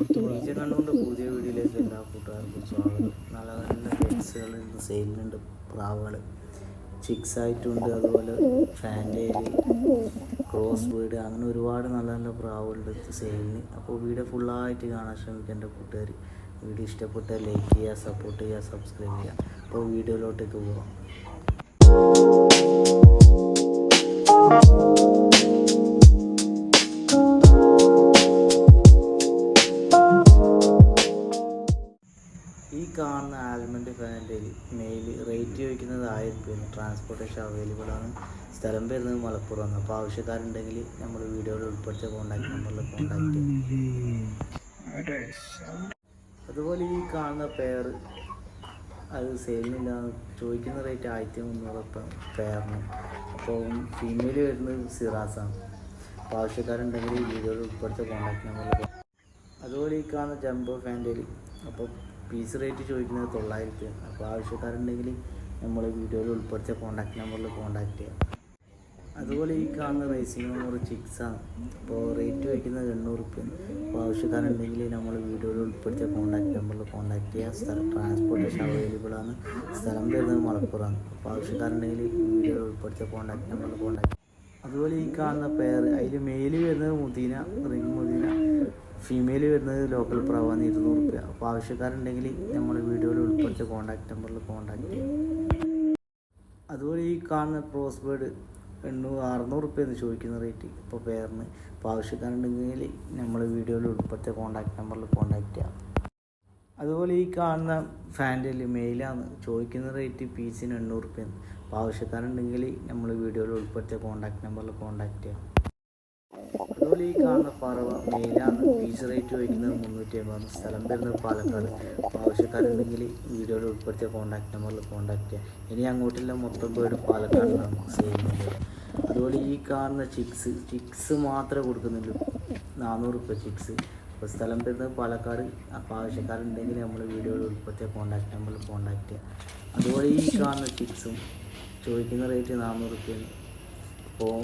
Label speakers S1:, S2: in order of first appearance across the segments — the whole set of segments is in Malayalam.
S1: വിജയ കണ്ണുകൊണ്ട് പുതിയ വീഡിയോയിലേക്ക് എല്ലാ കൂട്ടുകാർക്കും സ്വാഗതം. നല്ല നല്ല പെറ്റ്സുകൾ സെയിലുണ്ട് പ്രാവുകൾ ചിക്സ് ആയിട്ടുണ്ട് അതുപോലെ ഫാന്റേരി ക്രോസ് വീട് അങ്ങനെ ഒരുപാട് നല്ല നല്ല പ്രാവുകളുണ്ട് സെയിലിന് അപ്പോൾ വീഡിയോ ഫുള്ളായിട്ട് കാണാൻ ശ്രമിക്കുക എന്റെ കൂട്ടുകാർ വീഡിയോ ഇഷ്ടപ്പെട്ട ലൈക്ക് ചെയ്യുക സപ്പോർട്ട് ചെയ്യുക സബ്സ്ക്രൈബ് ചെയ്യുക. അപ്പോൾ വീഡിയോയിലോട്ടേക്ക് പോകാം കാണുന്ന ആൽമണ്ട് ഫാനിന്റെ മെയിൽ റേറ്റ് ചോദിക്കുന്നത് ആയിരം രൂപയാണ് ട്രാൻസ്പോർട്ടേഷൻ അവൈലബിൾ ആണ്. സ്ഥലം വരുന്നത് മലപ്പുറമാണ്. അപ്പോൾ ആവശ്യക്കാരുണ്ടെങ്കിൽ നമ്മൾ വീഡിയോയിൽ ഉൾപ്പെടുത്തിയ കോൺടാക്ട് നമ്പറിൽ കോൺടാക്ട് അതുപോലെ ഈ കാണുന്ന പെയർ അത് സെയിലിനില്ല ചോദിക്കുന്ന റേറ്റ് ആയിരത്തി മുന്നൂറ് പെയറിന് അപ്പോൾ ഫീമെയിൽ വരുന്നത് സിറാസാണ് അപ്പോൾ ആവശ്യക്കാരുണ്ടെങ്കിൽ വീഡിയോയിൽ ഉൾപ്പെടുത്തിയ കോൺടാക്ട് നമ്പറിൽ അതുപോലെ ഈ കാണുന്ന ജംബോ ഫാന്റെ അപ്പോൾ പീസ് റേറ്റ് ചോദിക്കുന്നത് തൊള്ളായിരത്തി. അപ്പോൾ ആവശ്യക്കാരുണ്ടെങ്കിൽ നമ്മൾ വീഡിയോയിൽ ഉൾപ്പെടുത്തിയ കോൺടാക്ട് നമ്പറിൽ കോൺടാക്ട് ചെയ്യാം. അതുപോലെ ഈ കാണുന്ന റേസിംഗ് നമ്പർ ചിക്സാണ് അപ്പോൾ റേറ്റ് ചോദിക്കുന്നത് എണ്ണൂറ് റുപ്യ അപ്പോൾ ആവശ്യക്കാരുണ്ടെങ്കിൽ നമ്മൾ വീഡിയോയിൽ ഉൾപ്പെടുത്തിയ കോൺടാക്ട് നമ്പറിൽ കോൺടാക്ട് ചെയ്യുക സ്ഥലം ട്രാൻസ്പോർട്ടേഷൻ അവൈലബിൾ ആണ്. സ്ഥലം വരുന്നത് മലപ്പുറമാണ് അപ്പോൾ ആവശ്യക്കാരുണ്ടെങ്കിൽ വീഡിയോയിൽ ഉൾപ്പെടുത്തിയ കോൺടാക്ട് നമ്പറിൽ കോൺടാക്ട് അതുപോലെ ഈ കാണുന്ന പേർ അതിൽ മെയിൽ വരുന്നത് മുദീന റിംഗ് മുദീന ഫീമെയിൽ വരുന്നത് ലോക്കൽ പ്രാവാണ് ഇരുന്നൂറ് റുപ്യ അപ്പോൾ ആവശ്യക്കാരുണ്ടെങ്കിൽ നമ്മൾ വീഡിയോയിൽ ഉൾപ്പെടുത്തി കോൺടാക്ട് നമ്പറിൽ കോൺടാക്ട് ചെയ്യും. അതുപോലെ ഈ കാണുന്ന ക്രോസ് ബേഡ് എണ്ണൂറ് അറുന്നൂറ് റുപ്യ എന്ന് ചോദിക്കുന്ന റേറ്റ് ഇപ്പോൾ പേരിന് അപ്പോൾ ആവശ്യക്കാരുണ്ടെങ്കിൽ നമ്മൾ വീഡിയോയിൽ ഉൾപ്പെടുത്തിയ കോൺടാക്ട് നമ്പറിൽ കോൺടാക്ട് ചെയ്യാം. അതുപോലെ ഈ കാണുന്ന ഫാന്റിൽ മെയിലാണ് ചോദിക്കുന്ന റേറ്റ് പീസിന് എണ്ണൂറ് റുപ്യ അപ്പോൾ ആവശ്യക്കാരുണ്ടെങ്കിൽ നമ്മൾ വീഡിയോയിൽ ഉൾപ്പെടുത്തിയ കോൺടാക്ട് നമ്പറിൽ കോൺടാക്ട് ചെയ്യാം. അതുപോലെ ഈ കാണുന്ന പറവ. മെയിലാണ് ഫീസ് റേറ്റ് വയ്ക്കുന്നത് മുന്നൂറ്റി അമ്പത് സ്ഥലം. വരുന്നത് പാലക്കാട്. ആവശ്യക്കാരുണ്ടെങ്കിൽ വീഡിയോയിൽ ഉൾപ്പെടുത്തിയ കോൺടാക്ട് നമ്പറിൽ കോൺടാക്ട് ചെയ്യാം. ഇനി അങ്ങോട്ടില്ല മൊത്തം പേര് പാലക്കാടിനാണ് ചെയ്യുന്നത്. അതുപോലെ ഈ കാണുന്ന ചിക്സ് ചിക്സ് മാത്രമേ കൊടുക്കുന്നുള്ളൂ. നാനൂറ് റുപ്യ ചിക്സ് അപ്പോൾ സ്ഥലം വരുന്നത് പാലക്കാട്. അപ്പോൾ ആവശ്യക്കാരുണ്ടെങ്കിൽ നമ്മൾ വീഡിയോയിൽ ഉൾപ്പെടുത്തിയ കോൺടാക്ട് നമ്പറിൽ കോൺടാക്ട് ചെയ്യാം. അതുപോലെ ഈ കാണുന്ന ചിക്സും ചോദിക്കുന്ന റേറ്റ് നാനൂറ് റുപ്യാണ് അപ്പോൾ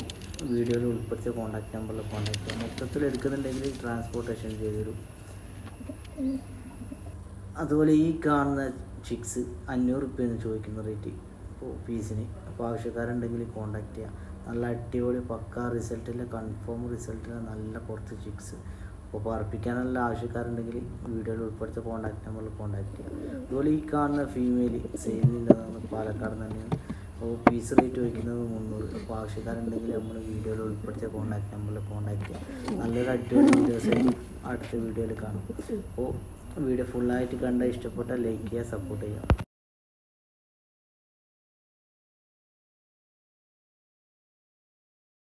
S1: വീഡിയോയിൽ ഉൾപ്പെടുത്തിയ കോൺടാക്ട് നമ്പറിൽ കോൺടാക്ട് ചെയ്യാം. മൊത്തത്തിൽ എടുക്കുന്നുണ്ടെങ്കിൽ ട്രാൻസ്പോർട്ടേഷൻ ചെയ്തു തരും അതുപോലെ ഈ കാണുന്ന ചിക്സ് അഞ്ഞൂറ് എന്ന് ചോദിക്കുന്ന റേറ്റ് ഇപ്പോൾ പീസിന് അപ്പോൾ ആവശ്യക്കാരുണ്ടെങ്കിൽ കോൺടാക്ട് ചെയ്യാം. നല്ല അടിപൊളി പക്ക റിസൾട്ടില്ല കൺഫേം റിസൾട്ടില്ല നല്ല കുറച്ച് ചിക്സ് അപ്പോൾ പറപ്പിക്കാനുള്ള ആവശ്യക്കാരുണ്ടെങ്കിൽ വീഡിയോയിൽ ഉൾപ്പെടുത്തിയ കോൺടാക്ട് നമ്പറിൽ കോൺടാക്ട് ചെയ്യാം. അതുപോലെ ഈ കാണുന്ന ഫീമെയിൽ സെയിലിന്റെതാണ് പാലക്കാട് തന്നെയാണ്. അപ്പോൾ പീസ് റേറ്റ് വയ്ക്കുന്നത് മുന്നൂറ്. അപ്പോൾ ആവശ്യക്കാരുണ്ടെങ്കിൽ നമ്മൾ വീഡിയോയിൽ ഉൾപ്പെടുത്തിയ കോൺടാക്ട് നമ്പറിൽ കോൺടാക്ട് ചെയ്യാം. നല്ലൊരു അടിപൊളി വീഡിയോസ് അടുത്ത വീഡിയോയിൽ കാണും. അപ്പോൾ വീഡിയോ ഫുള്ളായിട്ട് കണ്ട ഇഷ്ടപ്പെട്ടാൽ ലൈക്ക് ചെയ്യുക സപ്പോർട്ട് ചെയ്യുക.